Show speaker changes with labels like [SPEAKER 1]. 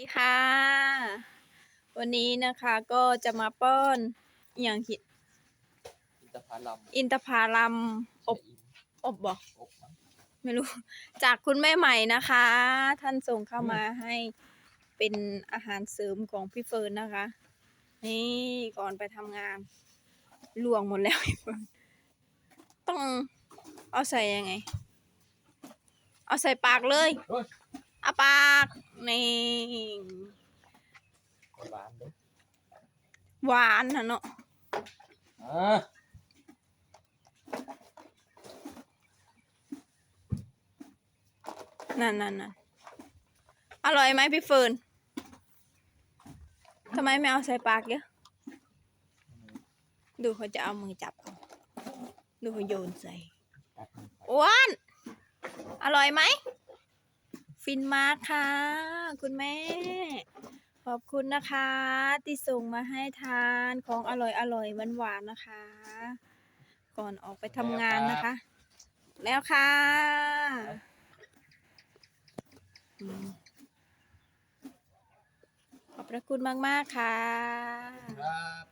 [SPEAKER 1] สวัสดีค่ะ วันนี้นะคะก็จะมาป้อนอหย่างหิ
[SPEAKER 2] อินทผลัม
[SPEAKER 1] อินทผลัมอบ
[SPEAKER 2] ชะอิม
[SPEAKER 1] อบบอก
[SPEAKER 2] อบมั้ง
[SPEAKER 1] ไม่รู้ จากคุณแม่ใหม่นะคะ ท่านส่งเข้ามาให้เป็นอาหารเสริมของพี่เฟิร์นนะคะ นี่ก่อนไปทำงานลวงหมดแล้วพี่เฟิร์นต้องเอาใส่ยังไง เอาใส่ปากเลย
[SPEAKER 2] เฮ้ย
[SPEAKER 1] เอาปากนี่
[SPEAKER 2] หวานเด้อ
[SPEAKER 1] หวานนะเนาะ
[SPEAKER 2] อ่า
[SPEAKER 1] นั่นนั่นนั่นอร่อยไหมพี่เฟิร์นทำไมไม่เอาใส่ปากเยอะ ดูเขาจะเอามือจับเอาดูเขาโยนใส่
[SPEAKER 2] ตัดมันไป
[SPEAKER 1] อ้วนอร่อยไหม ฟินมากค่ะ คุณแม่ ขอบคุณนะคะ ที่ส่งมาให้ทานของอร่อยอร่อยหวานหวานๆนะคะ ก่อนออกไปทำงานนะคะ แล้วค่ะอืมขอบพระคุณมาก ๆ ค่ะ
[SPEAKER 2] ครับ